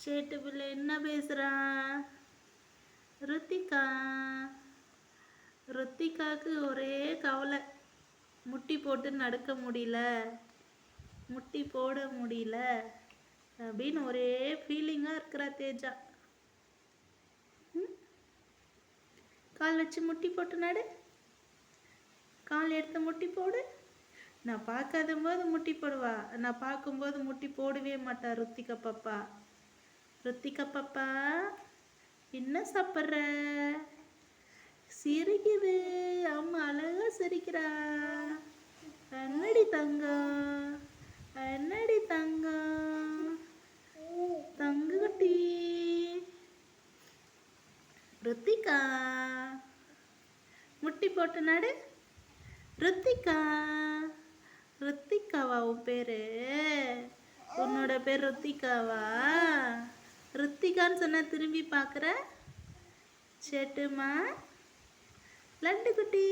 சேட்டு பிள்ளை என்ன பேசுறா? ருத்திகா. ருத்திகாவுக்கு ஒரே கவலை. முட்டி போட்டு நடக்க முடியல. முட்டி போட முடியல. அப்படின்னு ஒரே ஃபீலிங்காக இருக்கிறா தேஜா. கால் வச்சு முட்டி போட்டு நடு. கால் எடுத்து முட்டி போடு. நான் பார்க்காத போது முட்டி போடுவா. நான் பார்க்கும்போது முட்டி போடவே மாட்டா ருத்திகா பாப்பா. ருத்திகா பாப்பா என்ன சாப்பிட்ற? சிரிக்குது. அம்மா அழகா சிரிக்கிறா. என்னடி தங்கம் என்னடி தங்கம் தங்குட்டி ருத்திகா முட்டி போட்டு நாடு. ருத்திகா ருத்திகாவா உன் பேரு? உன்னோட பேர் ருத்திகாவா? ரித்திகான்னு சொன்னால் திரும்பி பார்க்குற? சேட்டுமா? லட்டு குட்டி.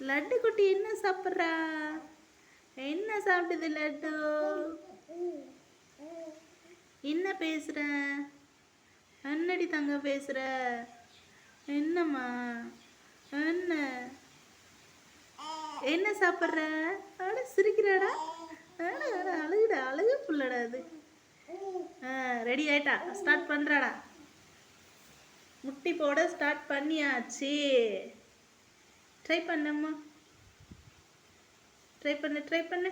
லட்டு குட்டி என்ன சாப்பிட்றா? என்ன சாப்பிடுது லட்டு? என்ன பேசுற? என்னடி தங்க பேசுற? என்னம்மா? என்ன? என்ன சாப்பிட்ற? அட சிரிக்கிறாடா. அட அழுகுடா அழகு புள்ளடா அது. ரெடி ஆயிட்டா? ஸ்டார்ட் பண்ணுறாடா முட்டி போட ஸ்டார்ட் பண்ணியாச்சு. ட்ரை பண்ணம்மா ட்ரை பண்ணு ட்ரை பண்ணு.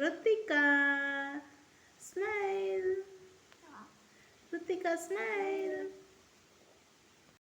Ruthika smile Ruthika smile